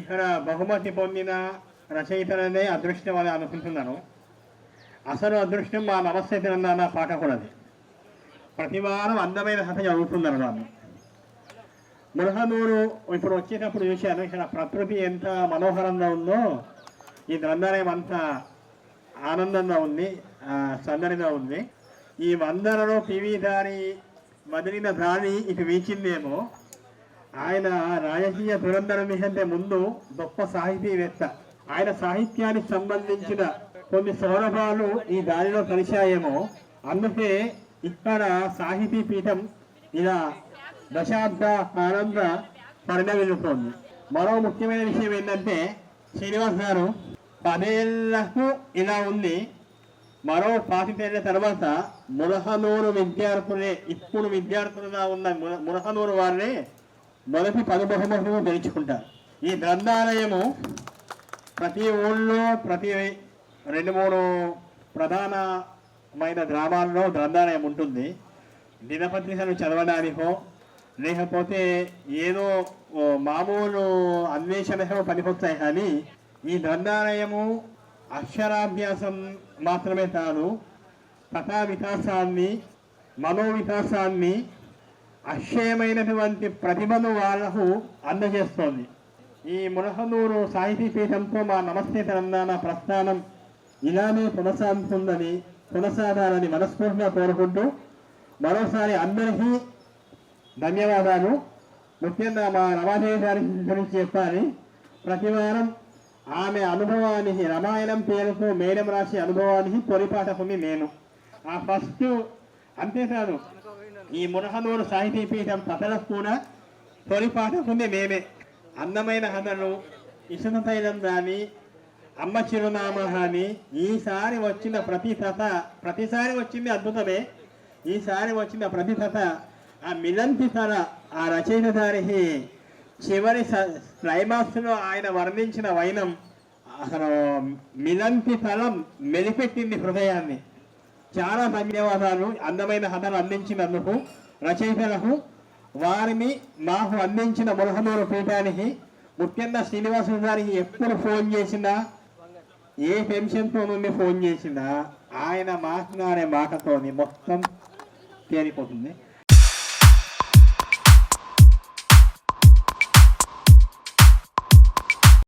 ఇక్కడ బహుమతి పొందిన రచయితలనే అదృష్టం అని అనుకుంటున్నాను. అసలు అదృష్టం మా నమస్తే తెలంగాణ పాఠకులది ప్రతి వారం అందమైన కథ చదువుతున్నారు నన్ను మృహనూరు ఇప్పుడు వచ్చేటప్పుడు చూశాను ఇక్కడ ప్రకృతి ఎంత మనోహరంగా ఉందో ఈ గ్రంథాలయం అంత ఆనందంగా ఉంది సందడిగా ఉంది. ఈ వందనలో పివి దారి వదిలిన దారి ఇటు వీచిందేమో. ఆయన రాజకీయ దురంధరం కంటే ముందు గొప్ప సాహితీవేత్త. ఆయన సాహిత్యానికి సంబంధించిన కొన్ని సౌరభాలు ఈ దారిలో కలిశాయేమో. అందుకే ఇక్కడ సాహితీ పీఠం ఇలా దశాబ్ద కాలంగా పరిణమిల్లుతోంది. మరో ముఖ్యమైన విషయం ఏంటంటే శ్రీనివాస్ గారు పదేళ్ళకు ఇలా ఉంది. మరో పాతికేళ్ళ తర్వాత మురహనూరు విద్యార్థులే ఇప్పుడు విద్యార్థులుగా ఉన్న మురహనూరు వారినే మొదటి పదబహుమతులు గెలుచుకుంటారు ఈ గ్రంథాలయము ప్రతి ఊళ్ళో ప్రతి రెండు మూడు ప్రధానమైన గ్రామాల్లో గ్రంథాలయం ఉంటుంది. దినపత్రికలు చదవడానికో లేకపోతే ఏదో మామూలు అన్వేషణకో పనికొస్తాయి కానీ ఈ గ్రంథాలయము అక్షరాభ్యాసం మాత్రమే కాదు కథా వికాసాన్ని మనో వికాసాన్ని అక్షయమైనటువంటి ప్రతిభను వాళ్ళకు అందజేస్తోంది. ఈ మునహనూరు సాహితీ పీఠంతో మా నమస్తే తెలంగాణ ప్రస్థానం ఇలానే కొనసాగుతుందని కొనసాగాలని మనస్ఫూర్తిగా కోరుకుంటూ మరోసారి అందరికీ ధన్యవాదాలు. ముఖ్యంగా మా రమాదేవి గారి గురించి చెప్పాలి. ప్రతి వారం ఆమె అనుభవానికి రామాయణం పేరుతో మేడం రాసే అనుభవానికి పొరిపాటకుంది నేను. ఆ ఫస్ట్ అంతేకాదు ఈ మురహనూరు సాహితీ పీఠం కథలకు కూడా తొలిపాటకుంది మేమే. అందమైన కథలు ఇసుక తైలం కానీ అమ్మ చిరునామా కానీ ఈసారి వచ్చిన ప్రతి కథ ప్రతిసారి వచ్చింది అద్భుతమే. ఈసారి వచ్చిన ప్రతి కథ ఆ మిలంతి కథ ఆ రచయిత రచయితదారికి చివరి క్లైమాక్స్లో ఆయన వర్ణించిన వైనం అసలు మిలంతి తలం మెలిపెట్టింది హృదయాన్ని. చాలా ధన్యవాదాలు. అందమైన కథలు అందించినందుకు రచయితలకు వారిని మాకు అందించిన మురహనూరు పీఠానికి ముఖ్యంగా శ్రీనివాస గారికి ఎప్పుడు ఫోన్ చేసినా ఏ టెన్షన్తో నుండి ఫోన్ చేసినా ఆయన మాట్లాడే మాటతోని మొత్తం తేలిపోతుంది.